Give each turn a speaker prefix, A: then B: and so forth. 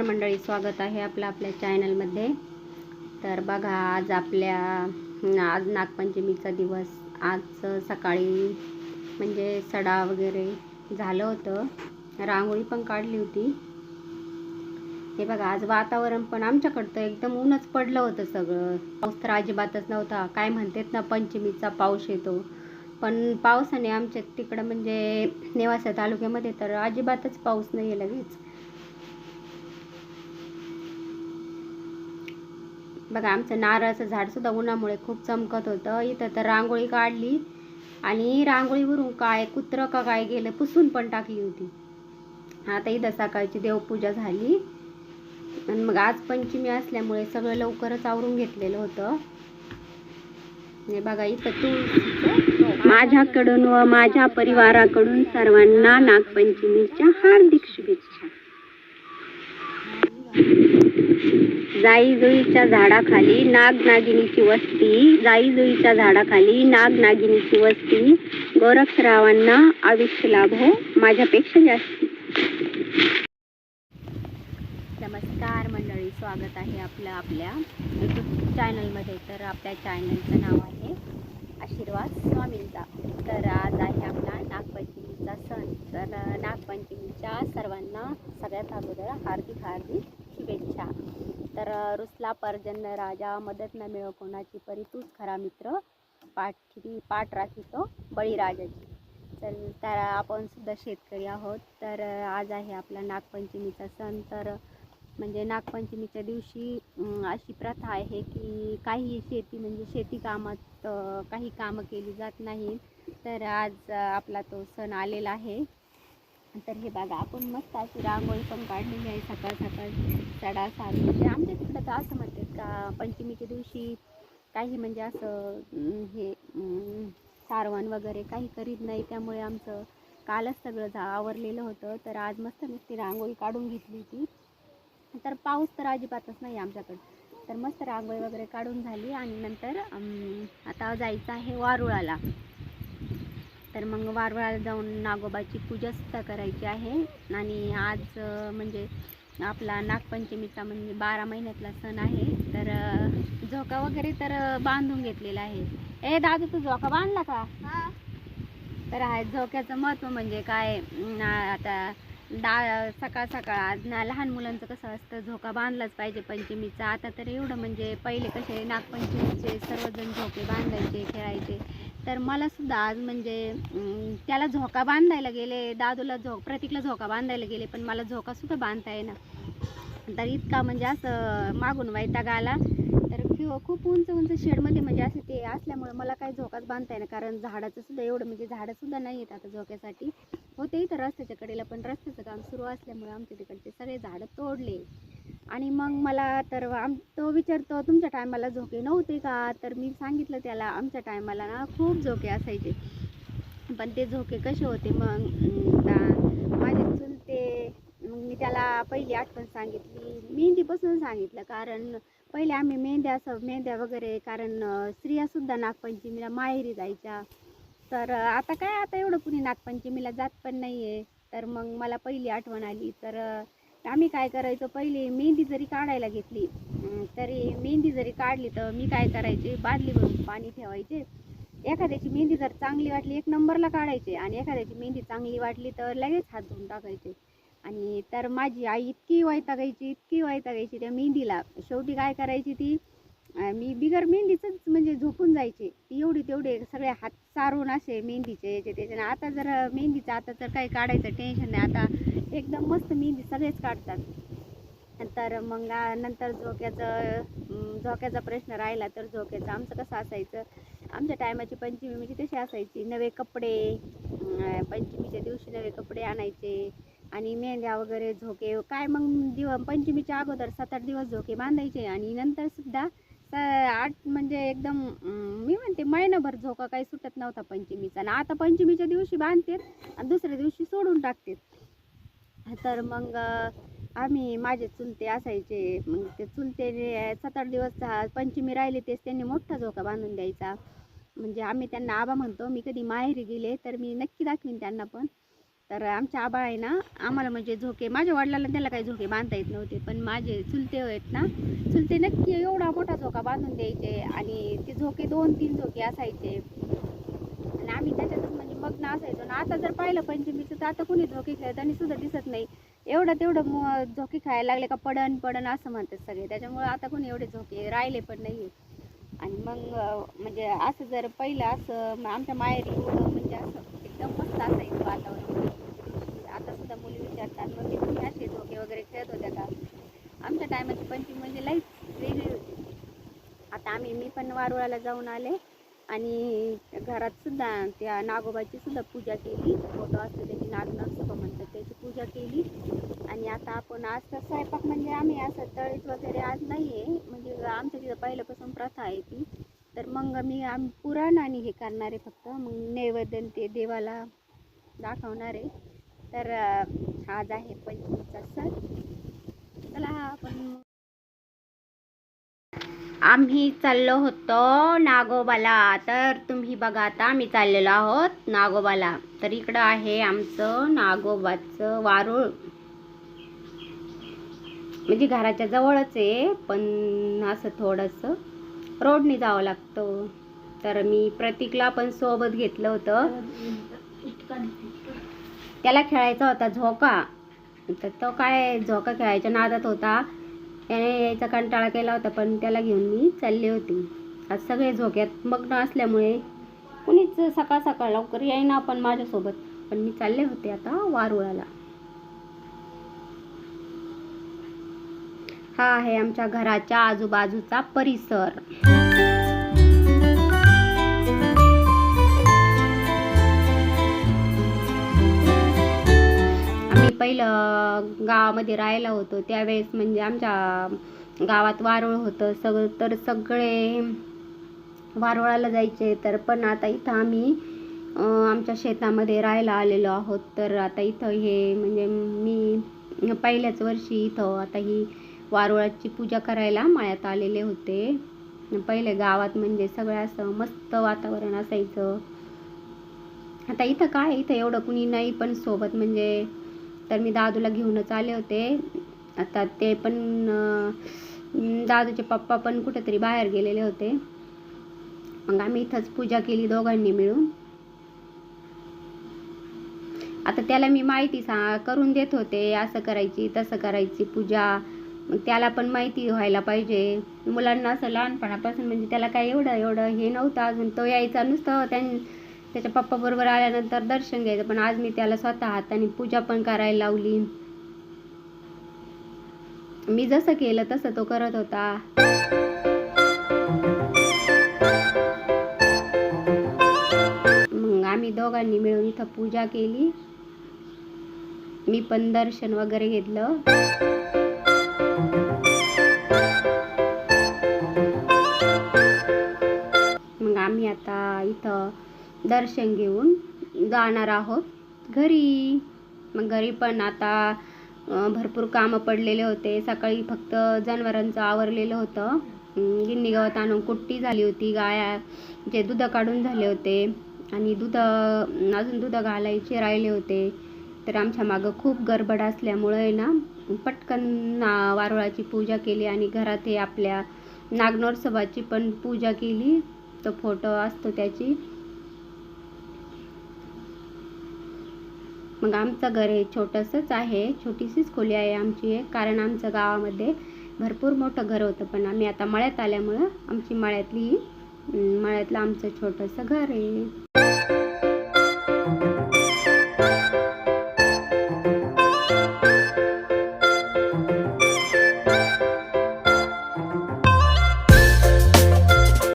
A: नमस्कार मंडळी स्वागत आहे आपलं आपल्या चॅनलमध्ये. तर बघा आज आपल्या आज नागपंचमीचा दिवस. आज सकाळी म्हणजे सडा वगैरे झालं होतं. रांगोळी पण काढली होती. हे बघा आज वातावरण पण आमच्याकडतं तर एकदम ऊनच पडलं होतं सगळं. पाऊस तर अजिबातच नव्हता. काय म्हणतात ना पंचमीचा पाऊस येतो. पण पावसाने आमच्या तिकडं म्हणजे नेवासा तालुक्यामध्ये तर अजिबातच पाऊस नाही आहे लगेच. बघा आमचं नारळाचं झाडसुद्धा उन्हामुळे खूप चमकत होतं. इथं तर रांगोळी काढली आणि रांगोळीवरून काय कुत्रं का काय गेलं पुसून पण टाकली होती. आता इथं सकाळची देवपूजा झाली. आणि मग आज पंचमी असल्यामुळे सगळं लवकरच आवरून घेतलेलं होतं. बघा इथं तुळशीचं माझ्याकडून व माझ्या परिवाराकडून सर्वांना नागपंचमीच्या हार्दिक शुभेच्छा. जाई जुईच्या झाडाखाली नाग नागिनीची वस्ती जाई जुईच्या झाडाखाली नाग नागिनीची वस्ती. गोरक्षरावांना आयुष्य लाभो हो, माझ्यापेक्षा जास्ती. नमस्कार मंडळी स्वागत आहे आपलं आपल्या यूट्यूब चॅनलमध्ये तर आपल्या चॅनलचं नाव आहे आशीर्वाद स्वामींचा तर आज आहे आपला नागपंचमीचा सण तर नागपंचमीच्या सर्वांना सगळ्यात अगोदर हार्दिक हार्दिक शुभेच्छा तर रुसला पर्जन्य राजा मदत न मिळो कोणाची परी तूच खरा मित्र. पाठ किती पाठ राखितो बळीराजाची. तर तर आपण सुद्धा शेतकरी आहोत. तर आज आहे आपला नागपंचमीचा सण. तर म्हणजे नागपंचमीच्या दिवशी अशी प्रथा आहे की काही शेती म्हणजे शेती कामात काही कामं केली जात नाही तर आज आपला तो सण आलेला आहे. तर हे बघा आपण मस्त अशी रांगोळी पण काढलेली आहे सकाळ सकाळ सडा सारी. म्हणजे आमच्या तिकडं तर असं म्हणतात का पंचमीच्या दिवशी काही म्हणजे असं हे सारवण वगैरे काही करीत नाही. त्यामुळे आमचं कालच सगळं जा आवरलेलं होतं. तर आज मस्त नुसती रांगोळी काढून घेतली होती. तर पाऊस तर अजिबातच नाही आमच्याकडं. तर मस्त रांगोळी वगैरे काढून झाली आणि नंतर आता जायचं आहे वारुळाला. तर मग वारुळाला जाऊन नागोबाची पूजासुद्धा करायची आहे. आणि आज म्हणजे आपला नागपंचमीचा म्हणजे बारा महिन्यातला सण आहे. तर झोका वगैरे तर बांधून घेतलेला आहे. ए दादू तू झोका बांधला का? तर आहे झोक्याचं महत्त्व म्हणजे काय? आता डा सकाळ सकाळ आज ना लहान मुलांचं कसं असतं झोका बांधलाच पाहिजे पंचमीचा. आता तर एवढं म्हणजे पहिले कसे नागपंचमीचे सर्वजण झोके बांधायचे खेळायचे. तर मला सुद्धा आज म्हणजे त्याला झोका बांधायला गेले दादूला झो प्रतीकला झोका बांधायला गेले पण मला झोकासुद्धा बांधता येईना. तर इतका म्हणजे असं मागून वैताग आला. तर किंवा खूप उंच उंच शेडमध्ये म्हणजे असं ते असल्यामुळे मला काही झोकाच बांधता येईना कारण झाडाचं सुद्धा एवढं म्हणजे झाडंसुद्धा नाही आहेत आता झोक्यासाठी. होते इथं रस्त्याच्या कडेला पण रस्त्याचं काम सुरू असल्यामुळे आमच्या तिकडचे सगळे झाडं तोडले. आणि मग मला तर आम तो विचारतो तुमच्या टायमाला झोके नव्हते का? तर मी सांगितलं त्याला आमच्या टायमाला ना खूप झोके असायचे. पण ते झोके कसे होते मग? माझे चुलते मग मी त्याला पहिली आठवण सांगितली. मेहंदीपासून सांगितलं कारण पहिले आम्ही मेहंद्या असं मेहंद्या वगैरे कारण स्त्रियासुद्धा नागपंचमीला माहेरी जायच्या. तर आता काय आता एवढं कुणी नागपंचमीला जात पण नाही आहे तर मग मला पहिली आठवण आली. तर आम्ही काय करायचो? पहिले मेहंदी जरी काढायला घेतली तरी मेहंदी जरी काढली तर मी काय करायचे? बादली भरून पाणी ठेवायचे. एखाद्याची मेहंदी जर चांगली वाटली एक नंबरला काढायचे. आणि एखाद्याची मेहंदी चांगली वाटली तर लगेच हात धुवून टाकायचे. आणि तर माझी आई इतकी वैतागायची इतकी वैतागायची त्या मेहंदीला. शेवटी काय करायची ती? मी बिगर मेहंदीचंच म्हणजे झोपून जायचे. ती एवढी तेवढे सगळे हात सारून असे मेहंदीचे याचे त्याचे. आता जर मेहंदीचं आता तर काही काढायचं टेन्शन नाही. आता एकदम मस्त मेहंदी सगळेच काढतात. तर मग नंतर झोक्याचं झोक्याचा प्रश्न राहिला तर झोक्याचं आमचं कसं असायचं? आमच्या टायमाची पंचमी म्हणजे तशी असायची. नवे कपडे पंचमीच्या दिवशी नवे कपडे आणायचे. आणि मेंढ्या वगैरे झोके काय मग दिव पंचमीच्या अगोदर सात आठ दिवस झोके बांधायचे. आणि नंतर सुद्धा आठ म्हणजे एकदम मी म्हणते महिनाभर झोका काही सुटत नव्हता पंचमीचा. आणि आता पंचमीच्या दिवशी बांधते आणि दुसऱ्या दिवशी सोडून टाकते तर मग आम्ही माझे चुलते असायचे. मग ते चुलते सात आठ दिवस पंचमी राहिली तेच त्यांनी मोठा झोका बांधून द्यायचा. म्हणजे आम्ही त्यांना आबा म्हणतो मी कधी माहेरी गेले तर मी नक्की दाखवीन त्यांना पण. तर आमच्या आबा आहे ना आम्हाला म्हणजे झोके माझ्या वडिलांना त्याला काही झोके बांधता येत नव्हते पण माझे चुलते आहेत ना चुलते नक्की एवढा मोठा झोका बांधून द्यायचे आणि ते झोके दोन तीन झोके असायचे. आणि आम्ही त्याच्यातच म्हणजे मग्न असायचो. आणि आता जर पाहिलं पंचमीचं तर आता कुणी झोके खेळताना सुद्धा दिसत नाही. एवढं तेवढं म झोके खेळायला लागले का पडन पडन असं म्हणतात सगळे. त्याच्यामुळे आता कोणी एवढे झोके राहिले पण नाही आणि मग म्हणजे असं जर पहिलं असं आमच्या माहेरी म्हणजे असं एकदम मस्त असायचं वातावरण आता सुद्धा मुली विचारतात मग तुम्ही असे धोके वगैरे खेळत होत्या का? आमच्या टायमाची पंचमी म्हणजे लईच वेगळी होती. आता आम्ही मी पण वारुळाला जाऊन आले आणि घरात सुद्धा त्या नागोबाची सुद्धा पूजा केली. फोटो असतो त्याची नागनाथसभा म्हणतात त्याची पूजा केली. आणि आता आपण आज तर स्वयंपाक म्हणजे आम्ही असं तळीत वगैरे आज नाही आहे म्हणजे आमच्या तिथं पहिल्यापासून प्रथा आहे ती. तर मग मी आम पुराण आणि हे करणार आहे फक्त. मग नैवेद्य ते देवाला दाखवणार आहे. तर आज आहे पंचमीचा सण. चला आपण आम्ही चाललो होतो नागोबाला. तर तुम्ही बघा आता आम्ही चाललेलो आहोत नागोबाला. तर इकडं आहे आमचं नागोबाचं वारुळ. म्हणजे घराच्या जवळच आहे पण असं थोडंसं. रोडने जावं लागतं. तर मी प्रतीकला पण सोबत घेतलं होतं. त्याला खेळायचा होता झोका. तर तो काय झोका खेळायच्या नादात होता. त्याने यायचा कंटाळा केला होता पण त्याला घेऊन मी चालले होते. आज सगळे झोक्यात मग्न असल्यामुळे कुणीच सकाळ सकाळ लवकर येईना पण माझ्यासोबत. पण मी चालले होते आता वारुळाला. हा आहे आमच्या घराच्या आजूबाजूचा परिसर. आम्ही पहिलं गावामध्ये राहायला होतो. त्यावेळेस म्हणजे आमच्या गावात वारुळ होतं. सगळं तर सगळे वारुळाला जायचे. तर पण आता इथं आम्ही आमच्या शेतामध्ये राहायला आलेलो आहोत. तर आता इथं हे म्हणजे मी पहिल्याच वर्षी इथं. आता ही वारुळाची पूजा करायला माळ्यात आलेले होते. पहिले गावात म्हणजे सगळं असं मस्त वातावरण असायचं. आता इथं काय? इथं एवढं कुणी नाही पण सोबत म्हणजे तर मी दादूला घेऊनच आले होते. आता ते पण दादूचे पप्पा पण कुठेतरी बाहेर गेलेले होते. मग आम्ही इथंच पूजा केली दोघांनी मिळून. आता त्याला मी माहिती सा करून देत होते असं करायची तसं करायची पूजा. मग त्याला पण माहिती व्हायला पाहिजे. मुलांना असं लहानपणापासून म्हणजे त्याला काय एवढं एवढं हे नव्हतं अजून. तो यायचा नुसतं त्यां त्याच्या पप्पाबरोबर आल्यानंतर दर्शन घ्यायचं. पण आज मी त्याला स्वतः हाताने पूजा पण करायला लावली. मी जसं केलं तसं तो करत होता. मग आम्ही दोघांनी मिळून इथं पूजा केली. मी पण दर्शन वगैरे घेतलं. आम्ही आता इथं दर्शन घेऊन जाणार आहोत घरी. मग घरी पण आता भरपूर कामं पडलेले होते. सकाळी फक्त जनावरांचं आवरलेलं होतं. गिन्नी गवत आणून कुट्टी झाली होती. गाया जे दूध काढून झाले होते. आणि दूध अजून दूध घालायचे राहिले होते. तर आमच्या मागं खूप गडबड असल्यामुळे ना पटकन वारुळाची पूजा केली आणि घरात हे आपल्या नागनोरसोबाची पण पूजा केली. तो फोटो असतो त्याची. मग आमचं घर हे छोटंसंच आहे. छोटीशीच खोली आहे आमची एक कारण आमचं गावामध्ये भरपूर मोठं घर होतं. पण आम्ही आता मळ्यात आल्यामुळं आमची मळ्यातली मळ्यातलं आमचं छोटंसं घर आहे.